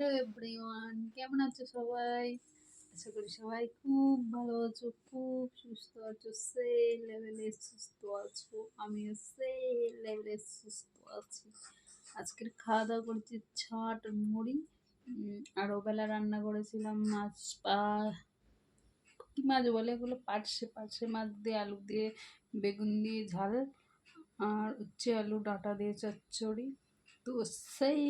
Everyone কেমন আছো সবাই? আশা করি সবাই খুব ভালো আছো, খুব সুস্থ আছো সেই লেভেলে সুস্থ আছো। আমিও সেই লেভেলে সুস্থ আছি। আজকের খাওয়া দাওয়া করেছি ছাট মুড়ি। আর ওবেলা রান্না করেছিলাম মাছ পা, কি মাছ বলে এগুলো পার্শে পার্শে মাছ দিয়ে আলু দিয়ে, বেগুন দিয়ে ঝাল। আর উচ্ছে আলু ডাঁটা দিয়ে চচ্চড়ি। তো সেই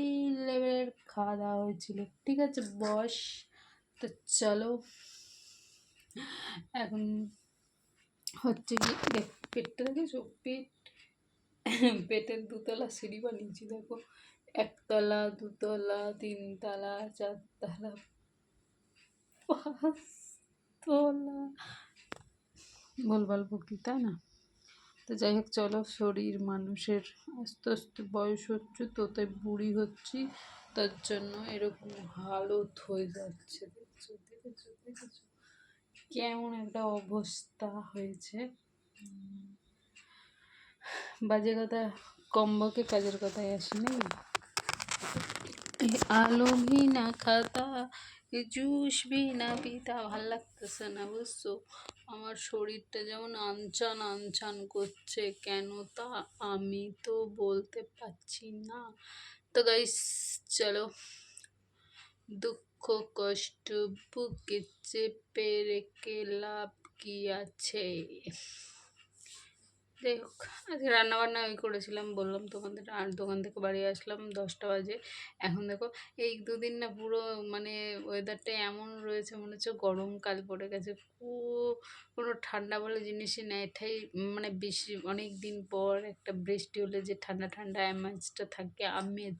লেভেলের খাওয়া দাওয়া হয়েছিল। ঠিক আছে, বস। তো চলো। এখন হচ্ছে কি, দেখ, পেটটা দেখেছ পেট, পেটের দুতলা সিঁড়ি বানিয়েছি, দেখো। একতলা, দুতলা, তিনতলা, চারতলা, পাঁচতলা। বলবাল বকি, তাই না? তো যাই হোক, চলো শরীর মানুষের আস্তে আস্তে বয়স হচ্ছে, তো তাই বুড়ি হচ্ছি, তার জন্য এরকম হালত হয়ে যাচ্ছে। কেমন একটা অবস্থা হয়েছে। বাজে কথা কম্বকে কাজের কথায় আসি নাই আলো ভি না খাতা জুস ভি না পিতা, ভালো লাগতেছে না বুঝছ? আমার শরীরটা যেমন আনচান আনচান করছে, কেন তা আমি তো বলতে পারছি না। তো গাইস চলো। দুঃখ, কষ্ট, বুকে চেপে রেখে লাভ কি আছে? যাই হোক, আজকে রান্নাবান্না ওই করেছিলাম, বললাম তোমাদের আর দোকান থেকে বাড়ি আসলাম দশটা বাজে। এখন দেখো, এই দুদিন না পুরো মানে ওয়েদারটা এমন রয়েছে, মনে হচ্ছে গরমকাল পড়ে গেছে। কো- কোনো ঠান্ডা বলে জিনিসই নেই। এটাই মানে বেশি, অনেক দিন পর একটা বৃষ্টি হলে যে ঠান্ডা ঠান্ডা আমেজটা থাকে আমেজ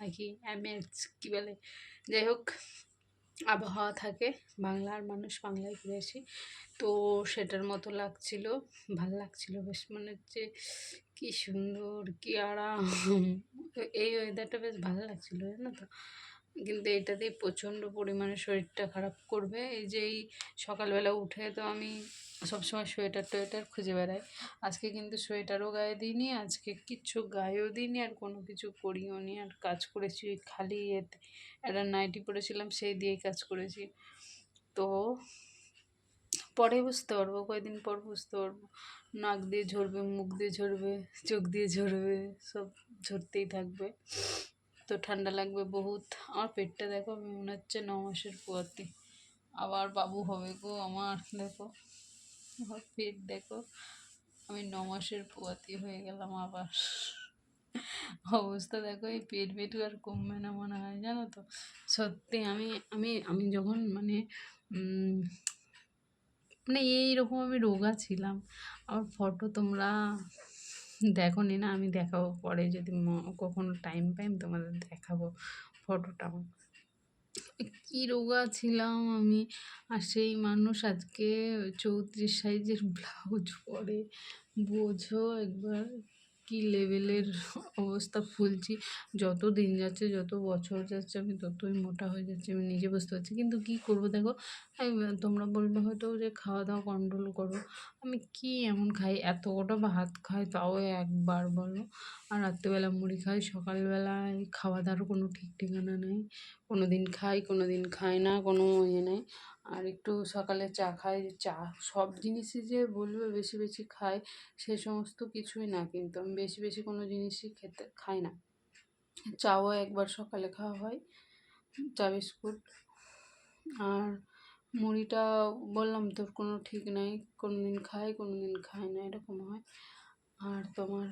নাকি আমেজ কী বলে? যাই হোক আবহাওয়া থাকে, বাংলার মানুষ বাংলায় ফিরে আসি। তো সেটার মতো লাগছিল, ভালো লাগছিল বেশ। মনে হচ্ছে কী সুন্দর, কী আরাম। এই ওয়েদারটা বেশ ভালো লাগছিল, জানো তো? কিন্তু এটাতেই প্রচণ্ড পরিমাণে শরীরটা খারাপ করবে। এই যে এই সকালবেলা উঠে তো আমি সবসময় সোয়েটার টোয়েটার খুঁজে বেড়াই। আজকে কিন্তু সোয়েটারও গায়ে দিইনি, আজকে কিচ্ছু গায়েও দিইনি, আর কোনো কিছু করিও নি। আর কাজ করেছি ওই খালি এতে একটা নাইটি পরেছিলাম, সেই দিয়েই কাজ করেছি। তো পরে বুঝতে পারব কয়েকদিন পর বুঝতে পারব। নাক দিয়ে ঝরবে, মুখ দিয়ে ঝরবে, চোখ দিয়ে ঝরবে, সব ঝরতেই থাকবে। তো ঠান্ডা লাগবে বহুত। আমার পেটটা দেখো, আমি মনে হচ্ছে ন মাসের পোয়াতি। আবার বাবু হবে গো আমার, দেখো। আমার পেট দেখো, আমি ন মাসের পোয়াতি হয়ে গেলাম আবার। অবস্থা দেখো, এই পেট পেট আর কমবে না মনে হয়, জানো তো। সত্যি আমি আমি আমি যখন মানে মানে এইরকম আমি রোগা ছিলাম। আমার ফটো তোমরা দেখো নি না আমি দেখাবো পরে যদি কখনো টাইম পাইম তোমাদের দেখাবো ফটোটা আমার কি রোগা ছিলাম আমি, আর সেই মানুষ আজকে চৌত্রিশ সাইজের ব্লাউজ পরে। বোঝো একবার। কি লেভেলের অবস্থা ফুলছি যত দিন যাচ্ছে, যত বছর যাচ্ছে, আমি ততই মোটা হয়ে যাচ্ছি, আমি নিজে বুঝতে পারছি। কিন্তু কি করব দেখো? তোমরা বলবে হয়তো যে খাওয়া দাওয়া কন্ট্রোল করো। আমি কি এমন খাই? এত কটা ভাত খাই, তাও একবার বলো। আর রাত্রিবেলা মুড়ি খাই, সকালবেলায় খাওয়া দাওয়ার কোনো ঠিক ঠিকানা নেই। কোনো দিন খাই কোনো দিন খাই না, কোনো ইয়ে নেই। আর একটু সকালে চা খাই, চা সব জিনিসই যে বলবে বেশি বেশি খাই, সে সমস্ত কিছুই না। কিন্তু আমি বেশি বেশি কোনো জিনিসই খেতে, খাই না। চাও একবার সকালে খাওয়া হয়, চা, বিস্কুট। আর মুড়িটা বললাম তোর কোনো ঠিক নাই কোনো দিন খাই কোনো দিন খাই না, এরকম হয়। আর তোমার?